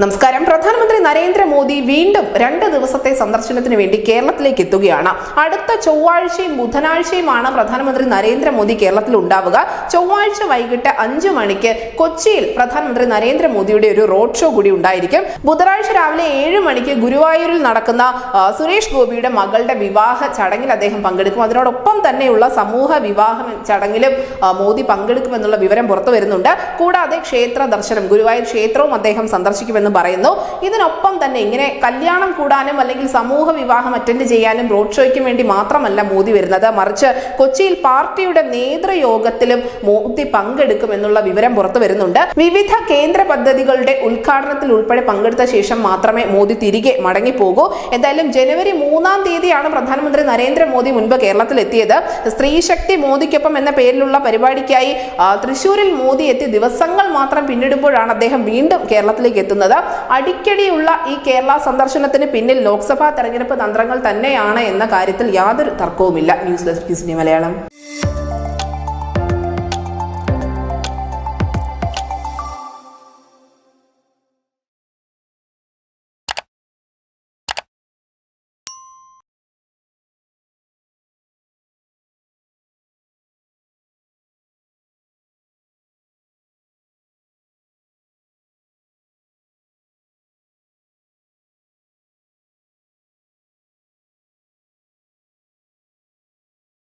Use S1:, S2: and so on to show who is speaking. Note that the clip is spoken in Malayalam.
S1: നമസ്കാരം. പ്രധാനമന്ത്രി നരേന്ദ്രമോദി വീണ്ടും രണ്ട് ദിവസത്തെ സന്ദർശനത്തിന് വേണ്ടി കേരളത്തിലേക്ക് എത്തുകയാണ്. അടുത്ത ചൊവ്വാഴ്ചയും ബുധനാഴ്ചയുമാണ് പ്രധാനമന്ത്രി നരേന്ദ്രമോദി കേരളത്തിൽ ഉണ്ടാവുക. ചൊവ്വാഴ്ച വൈകിട്ട് അഞ്ചു മണിക്ക് കൊച്ചിയിൽ പ്രധാനമന്ത്രി നരേന്ദ്രമോദിയുടെ ഒരു റോഡ് ഷോ കൂടി ഉണ്ടായിരിക്കും. ബുധനാഴ്ച രാവിലെ ഏഴ് മണിക്ക് ഗുരുവായൂരിൽ നടക്കുന്ന സുരേഷ് ഗോപിയുടെ മകളുടെ വിവാഹ ചടങ്ങിൽ അദ്ദേഹം പങ്കെടുക്കും. അതിനോടൊപ്പം തന്നെയുള്ള സമൂഹ വിവാഹ ചടങ്ങിലും മോദി പങ്കെടുക്കുമെന്നുള്ള വിവരം പുറത്തു വരുന്നുണ്ട്. കൂടാതെ ക്ഷേത്ര ദർശനം ഗുരുവായൂർ ക്ഷേത്രവും അദ്ദേഹം സന്ദർശിക്കുമെന്ന് പറയുന്നു. ഇതിനൊപ്പം തന്നെ ഇങ്ങനെ കല്യാണം കൂടാനും അല്ലെങ്കിൽ സമൂഹ വിവാഹം അറ്റൻഡ് ചെയ്യാനും റോഡ് ഷോയ്ക്കും വേണ്ടി മാത്രമല്ല മോദി വരുന്നത്. മറിച്ച് കൊച്ചിയിൽ പാർട്ടിയുടെ നേതൃയോഗത്തിലും മോദി പങ്കെടുക്കും എന്നുള്ള വിവരം പുറത്തു വരുന്നുണ്ട്. വിവിധ കേന്ദ്ര പദ്ധതികളുടെ ഉദ്ഘാടനത്തിൽ ഉൾപ്പെടെ പങ്കെടുത്ത ശേഷം മാത്രമേ മോദി തിരികെ മടങ്ങിപ്പോകൂ. എന്തായാലും ജനുവരി മൂന്നാം തീയതിയാണ് പ്രധാനമന്ത്രി നരേന്ദ്രമോദി മുൻപ് കേരളത്തിൽ എത്തിയത് സ്ത്രീശക്തി മോദിക്കൊപ്പം എന്ന പേരിലുള്ള പരിപാടിക്കായി തൃശൂരിൽ മോദി എത്തി ദിവസങ്ങൾ മാത്രം പിന്നിടുമ്പോഴാണ് അദ്ദേഹം വീണ്ടും കേരളത്തിലേക്ക് എത്തുന്നത്. അടിക്കടിയുള്ള ഈ കേരള സന്ദർശനത്തിന് പിന്നിൽ ലോക്സഭാ തെരഞ്ഞെടുപ്പ് തന്ത്രങ്ങൾ തന്നെയാണ് എന്ന കാര്യത്തിൽ യാതൊരു തർക്കവുമില്ല. News desk Malayalam.